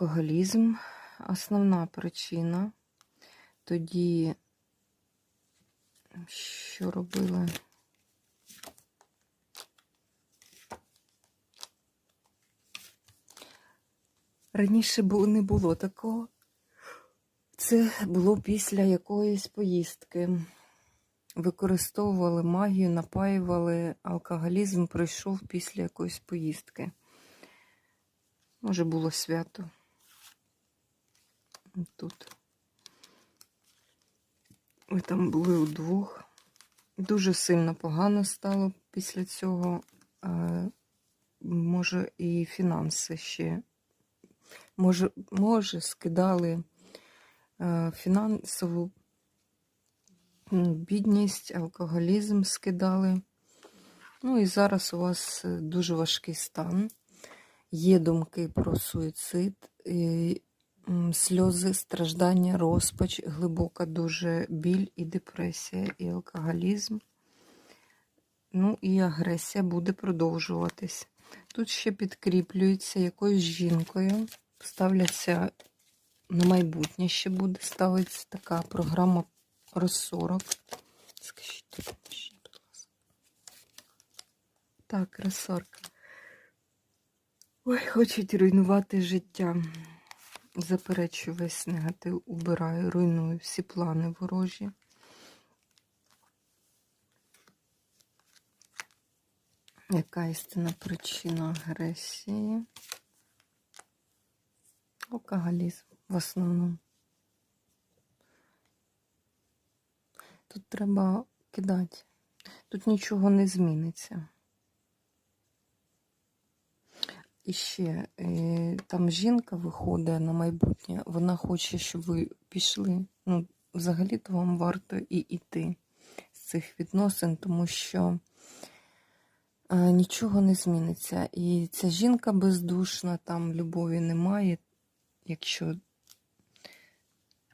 алкоголізм основна причина. Тоді, що робили? Раніше не було такого. Це було після якоїсь поїздки. Використовували магію, напаювали, алкоголізм пройшов після якоїсь поїздки. Може, було свято. Тут. Ви там були удвох. Дуже сильно погано стало після цього. Е, Може, і фінанси ще. Може, може скидали е, фінансову бідність, алкоголізм скидали. Ну і зараз у вас е, дуже важкий стан. Є думки про суїцид, і, сльози, страждання, розпач, глибока дуже біль і депресія, і алкоголізм. Ну і агресія буде продовжуватись. Тут ще підкріплюється якоюсь жінкою, ставляться на майбутнє ще буде ставитися така програма розсорок. Скажіть, допоможіть, будь ласка. Так, розсорка. Ой, хочуть руйнувати життя. Заперечую весь негатив, убираю, руйную всі плани ворожі. Яка істинна причина агресії? Алкоголізм в основному. Тут треба кидати. Тут нічого не зміниться. І ще е, там жінка виходить на майбутнє, вона хоче, щоб ви пішли. Ну, взагалі-то вам варто і йти з цих відносин, тому що е, нічого не зміниться. І ця жінка бездушна, там любові немає, якщо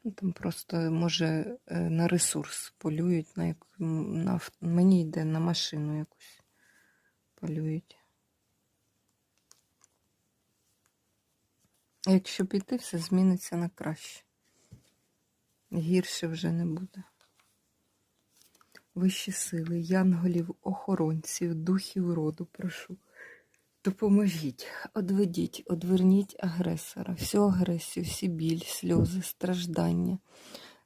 ну, там просто може е, на ресурс полюють, на, яку, на мені йде на машину якусь полюють. Якщо піти, все зміниться на краще. Гірше вже не буде. Вищі сили, янголів, охоронців, духів роду, прошу. Допоможіть, одведіть, одверніть агресора, всю агресію, всі біль, сльози, страждання,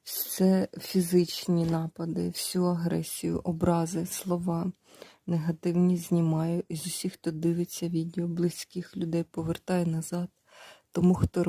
все фізичні напади, всю агресію, образи, слова негативні знімаю. І з усіх, хто дивиться відео, близьких людей повертаю назад. Тому хто